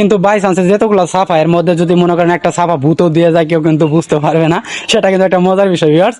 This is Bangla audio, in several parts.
কিন্তু বাই চান্সে যেতগুলো সাফা এর মধ্যে যদি মনে করেন একটা সাফা ভূতও দিয়ে যায়, কেউ কিন্তু বুঝতে পারবে না। সেটা কিন্তু একটা মজার বিষয় ভিউয়ার্স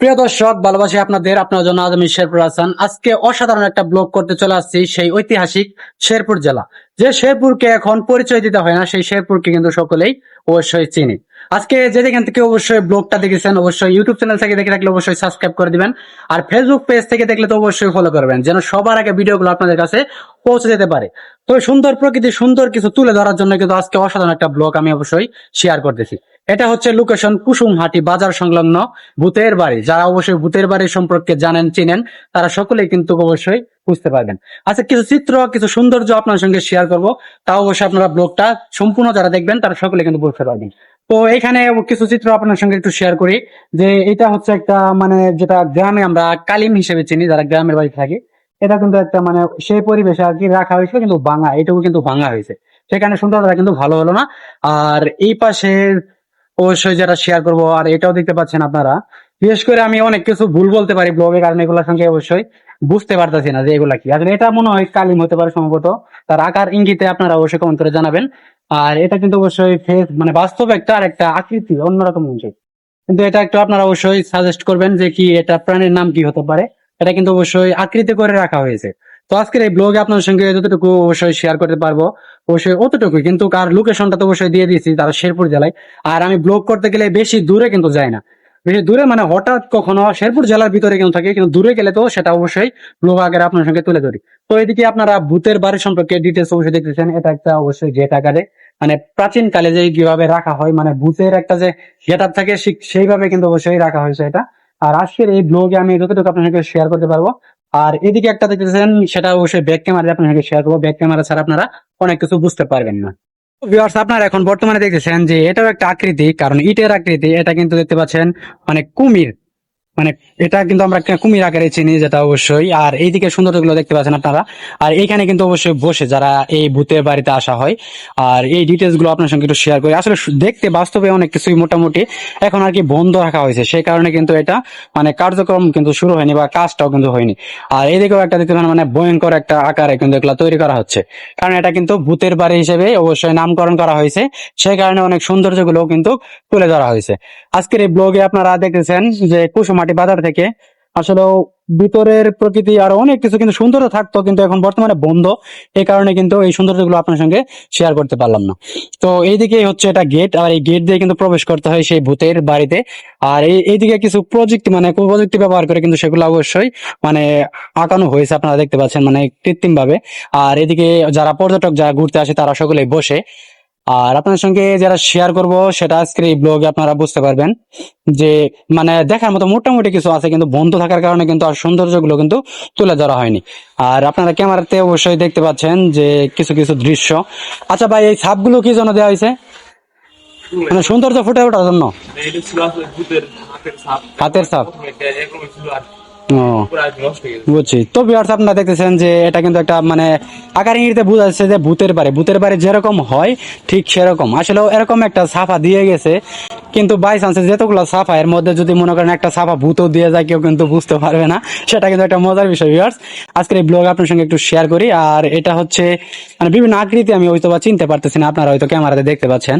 প্রিয় দর্শক, ভালোবাসি আপনাদের, আপনার জন্য আজ আমি শেরপুর আসান। আজকে অসাধারণ একটা ব্লগ করতে চলে আসছি, সেই ঐতিহাসিক শেরপুর জেলা। যে শেরপুরকে এখন পরিচয় দিতে হয় না, সেই শেরপুরকে কিন্তু সকলেই অবশ্যই চিনি। আজকে যে যেখান থেকে অবশ্যই ব্লগটা দেখেছেন, অবশ্যই ইউটিউব চ্যানেল থেকে দেখে থাকলে অবশ্যই সাবস্ক্রাইব করে দিবেন। আর ফেসবুক পেজ থেকে দেখলে তো অবশ্যই ফলো করবেন, যেন সবার আগে ভিডিওগুলো আপনাদের কাছে পৌঁছে যেতে পারে। তো সুন্দর প্রকৃতি সুন্দর কিছু তুলে ধরার জন্য কিন্তু আজকে অসাধারণ একটা ব্লগ আমি অবশ্যই শেয়ার করতেছি। এটা হচ্ছে লোকেশন কুসুমহাটি বাজার সংলগ্ন ভূতের বাড়ি। যারা অবশ্যই ভূতের বাড়ি সম্পর্কে জানেন, চিনেন, তারা সকলেই কিন্তু অবশ্যই বুঝতে পারবেন। আচ্ছা কিছু চিত্র, কিছু সৌন্দর্য আপনার সঙ্গে শেয়ার করব। তা অবশ্যই আপনারা ব্লগটা সম্পূর্ণ যারা দেখবেন, তারা সকলে কিন্তু বুঝতে পারবেন। তো এখানে কিছু চিত্র আপনার সঙ্গে একটু শেয়ার করি, যে এটা হচ্ছে একটা মানে যেটা গ্রামে আমরা কালিম হিসেবে চিনি, যারা গ্রামের বাড়ি থাকি। এটা কিন্তু একটা মানে সেই পরিবেশে আর কি রাখা হয়েছিল, কিন্তু ভাঙা এটুকু কিন্তু ভাঙা হয়েছে। সেখানে সুন্দরতা কিন্তু ভালো হলো না। আর এই পাশে অবশ্যই যেটা শেয়ার করব, আর এটাও দেখতে পাচ্ছেন আপনারা। বিশেষ করে আমি অনেক কিছু ভুল বলতে পারি ব্লগে কারণ এগুলোর সঙ্গে অবশ্যই। বুঝতে পারতেছি না যে এগুলা কি। আসলে এটা মনে হয় কালিম হতে পারে সম্ভবত। তার আকার, ইঙ্গিতে আপনারা অবশ্যই কমেন্ট করে জানাবেন। আর এটা কিন্তু অবশ্যই ফেস মানে বাস্তব একটা আর একটা আকৃতি, অন্যরকম জিনিস কিন্তু এটা একটু আপনারা অবশ্যই সাজেস্ট করবেন যে কি এটা প্রাণীর নাম কি হতে পারে। এটা কিন্তু অবশ্যই আকৃতি করে রাখা হয়েছে। তো আজকের এই ব্লগে আপনার সঙ্গে যতটুকু অবশ্যই শেয়ার করতে পারব, অবশ্যই অতটুকু কিন্তু কার লোকেশনটা তো অবশ্যই দিয়ে দিয়েছি, তারা শেরপুর জেলায়। আর আমি ব্লগ করতে গেলে বেশি দূরে কিন্তু যাই না। বেশি দূরে মানে হঠাৎ কখনো শেরপুর জেলার ভিতরে কিন্তু থাকে, কিন্তু দূরে গেলে তো সেটা অবশ্যই ব্লগ আকারে আপনার সঙ্গে তুলে ধরি। তো এদিকে আপনারা ভূতের বাড়ি সম্পর্কে ডিটেলস অবশ্যই দেখতেছেন, এটা একটা অবশ্যই গেট আকারে মানে প্রাচীন কালে যে কীভাবে রাখা হয় মানে ভূতের একটা যে গেট থাকে সেইভাবে কিন্তু অবশ্যই রাখা হয়েছে এটা। আর আজকের এই ব্লগে আমি যতটুকু আপনার সঙ্গে শেয়ার করতে পারব। আর এদিকে একটা দেখতেছেন, সেটা অবশ্যই ব্যাক ক্যামেরা আপনার সঙ্গে শেয়ার করব। ব্যাক ক্যামেরা ছাড়া আপনারা অনেক কিছু বুঝতে পারবেন না। আপনারা এখন বর্তমানে দেখতেছেন যে এটাও একটা আকৃতি, কারণ ইটের আকৃতি, এটা কিন্তু দেখতে পাচ্ছেন মানে কুমির। মানে এটা কিন্তু আমরা কুমির আকারে চিনি যেটা অবশ্যই। আর এইদিকে সৌন্দর্যগুলো দেখতে পাচ্ছেন আপনারা। আর এইখানে কিন্তু অবশ্যই বসে যারা এই ভূতের বাড়িতে আসা হয়, আর এই ডিটেলসগুলো আপনার সঙ্গে একটু শেয়ার করি। আসলে দেখতে বাস্তবে অনেক কিছুই মোটামুটি এখন আর কি বন্ধ রাখা হয়েছে। সেই কারণে কিন্তু এটা মানে কার্যক্রম কিন্তু শুরু হয়নি বা কাজটাও কিন্তু হয়নি। আর এইদিকেও একটা দেখতে পারেন মানে ভয়ঙ্কর একটা আকারে কিন্তু এগুলা তৈরি করা হচ্ছে। কারণ এটা কিন্তু ভূতের বাড়ি হিসেবে অবশ্যই নামকরণ করা হয়েছে। সেই কারণে অনেক সৌন্দর্যগুলো কিন্তু তুলে ধরা হয়েছে। আজকের এই ব্লগে আপনারা দেখেছেন যে কুসুমাটি বাজার থেকে, আসলে ভিতরের প্রকৃতি আর অনেক কিছু কিন্তু সুন্দর থাকতো, কিন্তু এখন বর্তমানে বন্ধ। এই কারণে কিন্তু এই সৌন্দর্যগুলো আপনার সঙ্গে শেয়ার করতে পারলাম না। তো এইদিকে হচ্ছে এটা গেট আর এই গেট দিয়ে কিন্তু প্রবেশ করতে হয় সেই ভূতের বাড়িতে। আর এই, এইদিকে কিছু প্রযুক্তি মানে প্রযুক্তি ব্যবহার করে কিন্তু সেগুলো অবশ্যই মানে আঁকানো হয়েছে, আপনারা দেখতে পাচ্ছেন মানে কৃত্রিম ভাবে আর এদিকে যারা পর্যটক যারা ঘুরতে আসে, তারা সকলেই বসে। আর আপনার সঙ্গে যারা শেয়ার করব সেটা আজকের এই ব্লগে আপনারা বুঝতে পারবেন যে মানে দেখার মতো মোটামুটি কিছু আছে কিন্তু বন্ধ থাকার কারণে কিন্তু আর সৌন্দর্যগুলো কিন্তু তুলে ধরা হয়নি। আর আপনারা ক্যামেরাতে অবশ্যই দেখতে পাচ্ছেন যে কিছু কিছু দৃশ্য। আচ্ছা ভাই এই ছাপগুলো কি জন্য দেওয়া হয়েছে? মানে সৌন্দর্য ফুটে ওঠার জন্য? হাতের ছাপ। হাতের ছাপ। বুঝছি। তো বিয়ার্স আপনারা দেখতেছেন যে এটা কিন্তু একটা মানে আকার ইঙ্গিতে যে ভূতের বাড়ি। ভূতের বাড়ি যেরকম হয়, ঠিক সেরকম। আসলে এরকম একটা সাফা দিয়ে গেছে, কিন্তু বাই চান্সে যেতগুলো সাফা এর মধ্যে যদি মনে করেন একটা সাফা ভূতও দিয়ে যায়, কেউ কিন্তু বুঝতে পারবে না। সেটা কিন্তু একটা মজার বিষয় বিয়ার্স আজকের এই ব্লগ আপনার সঙ্গে একটু শেয়ার করি। আর এটা হচ্ছে মানে বিভিন্ন আকৃতি আমি হয়তো বা চিনতে পারতেছি না, আপনারা হয়তো ক্যামেরাতে দেখতে পাচ্ছেন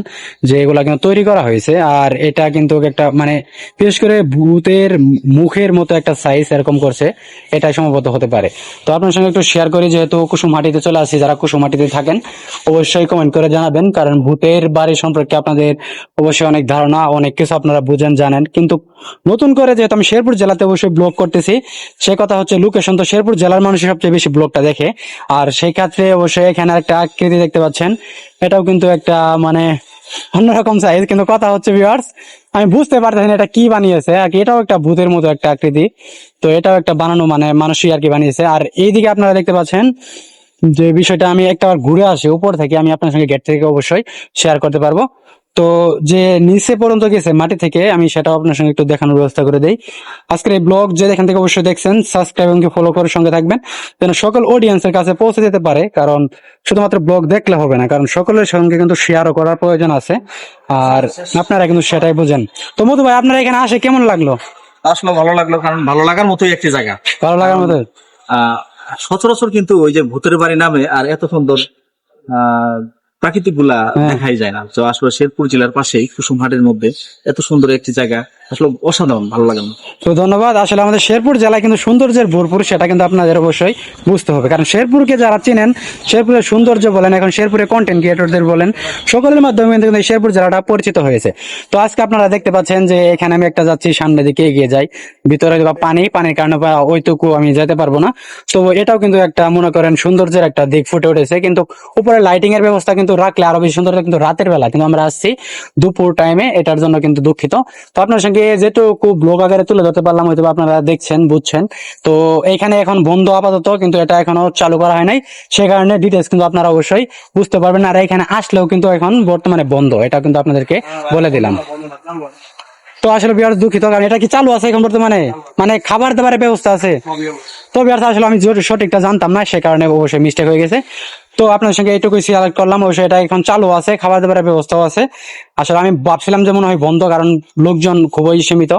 যে এগুলা কিন্তু তৈরি করা হয়েছে। আর এটা কিন্তু একটা মানে বিশেষ করে ভূতের মুখের মতো একটা সাইজ এরকম করছে, এটাই সম্ভবত হতে পারে। তো আপনার সঙ্গে একটু শেয়ার করি, যেহেতু কুসুমহাটিতে চলে আসছি, যারা কুসুমহাটিতে থাকেন, অবশ্যই কমেন্ট করে জানাবেন, কারণ ভূতের বাড়ি সম্পর্কে আপনাদের অবশ্যই অনেক ধারণা, অনেক কিছু আপনারা বুঝেন, জানেন। কিন্তু নতুন করে যেহেতু আমি শেরপুর জেলাতে অবশ্যই ব্লগ করতেছি, সে কথা হচ্ছে লোকেশন তো শেরপুর জেলার মানুষ সবচেয়ে বেশি ব্লগটা দেখে। আর সেই ক্ষেত্রে অবশ্যই এখানে একটা আকৃতি দেখতে পাচ্ছেন, এটাও কিন্তু একটা মানে অন্যরকম সাইজ কিন্তু কথা হচ্ছে ভিউয়ার্স আমি বুঝতে পারতেছি এটা কি বানিয়েছে, আর এটাও একটা ভূতের মতো একটা আকৃতি। তো এটাও একটা বানানো মানে মানুষই আর কি বানিয়েছে। আর এইদিকে আপনারা দেখতে পাচ্ছেন যে বিষয়টা আমি একটা ঘুরে আসি, উপর থেকে আমি আপনার সঙ্গে গেট থেকে অবশ্যই শেয়ার করতে পারব। তো যে নিচে পর্যন্ত গেছে মাটি থেকে আমি সেটাও আপনার সঙ্গে একটু দেখানোর ব্যবস্থা করে দেই। আজকের এই ব্লগ যে এখান থেকে অবশ্যই দেখছেন সাবস্ক্রাইব এবং ফলো করে সঙ্গে থাকবেন যেন সকল অডিয়েন্সের কাছে পৌঁছে যেতে পারে কারণ শুধুমাত্র ব্লগ দেখলে হবে না কারণ সকলের সঙ্গে কিন্তু শেয়ারও করার প্রয়োজন আছে আর আপনারা কিন্তু সেটাই বোঝেন। তো মধু ভাই আপনারা এখানে আসে কেমন লাগল? আসলে ভালো লাগল কারণ ভালো লাগার মতোই একটি জায়গা। ভালো লাগার মতো আহ, সচরাচর কিন্তু ওই যে ভূতের বাড়ি নামে আর এত সুন্দর আহ, প্রাকৃতিকগুলা হ্যাঁ। দেখাই যায় না তো আসলে শেরপুর জেলার পাশেই কুসুমহাটের মধ্যে এত সুন্দর একটি জায়গা আসলে অসাধারণ, ভালো লাগে তো ধন্যবাদ। আসলে আমাদের শেরপুর জেলায় কিন্তু সৌন্দর্যের ভরপুর, সেটা কিন্তু আপনাদের অবশ্যই বুঝতে হবে। কারণ শেরপুরকে যারা চিনেন, শেরপুরের সৌন্দর্য বলেন, এখন শেরপুরের কন্টেন্ট ক্রিয়েটরদের বলেন, সকলের মাধ্যমে কিন্তু শেরপুর জেলাটা পরিচিত হয়েছে। তো আজকে আপনারা দেখতে পাচ্ছেন যে এখানে আমি একটা যাচ্ছি, সামনের দিকে এগিয়ে যাই। ভিতরে বা পানি, পানির কারণে বা ওইটুকু আমি যেতে পারব না। তো এটাও কিন্তু একটা, মনে করেন, সৌন্দর্যের একটা দিক ফুটে উঠেছে। কিন্তু উপরে লাইটিং এর ব্যবস্থা কিন্তু রাখলে আরও বেশি সুন্দর কিন্তু রাতের বেলা। কিন্তু আমরা আসছি দুপুর টাইমে এটার জন্য কিন্তু দুঃখিত। তো আপনার সঙ্গে যেটুকু ব্লগ আকারে তুলে ধরতে পারলাম হয়তো আপনারা দেখছেন, বুঝছেন। তো এখানে এখন বন্ধ আপাতত, কিন্তু এটা এখনও চালু করা হয় নাই। সে কারণে ডিটেলস কিন্তু আপনারা অবশ্যই বুঝতে পারবেন। আর এখানে আসলেও কিন্তু এখন বর্তমানে বন্ধ এটা কিন্তু আপনাদেরকে বলে দিলাম। তো আসলে বিহার দুঃখিত, কারণ এটা কি চালু আছে এখন বর্তমানে? মানে খাবার দাবারের ব্যবস্থা আছে। তো বিহার আসলে আমি সঠিকটা জানতাম না, সে কারণে অবশ্যই মিস্টেক হয়ে গেছে। তো আপনার সঙ্গে এইটুকুই শেয়ার করলাম, অবশ্যই এটা এখন চালু আছে, খাবার দাবারের ব্যবস্থাও আছে। আসলে আমি ভাবছিলাম যে মনে হয় বন্ধ, কারণ লোকজন খুবই সীমিত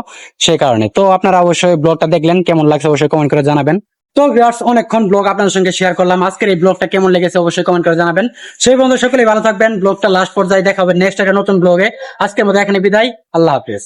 সেই কারণে। তো আপনারা অবশ্যই ব্লগটা দেখলেন, কেমন লাগছে অবশ্যই কমেন্ট করে জানাবেন। তো ভিউয়ার্স অনেকক্ষণ ব্লগ আপনাদের সঙ্গে শেয়ার করলাম। আজকের এই ব্লগটা কেমন লেগেছে অবশ্যই কমেন্ট করে জানাবেন। সেই বন্ধু, সকলেই ভালো থাকবেন। ব্লগটা লাস্ট পর্যায়ে দেখা হবে নেক্সট একটা নতুন ব্লগে। আজকের মতো এখানে বিদায়। আল্লাহ হাফেজ।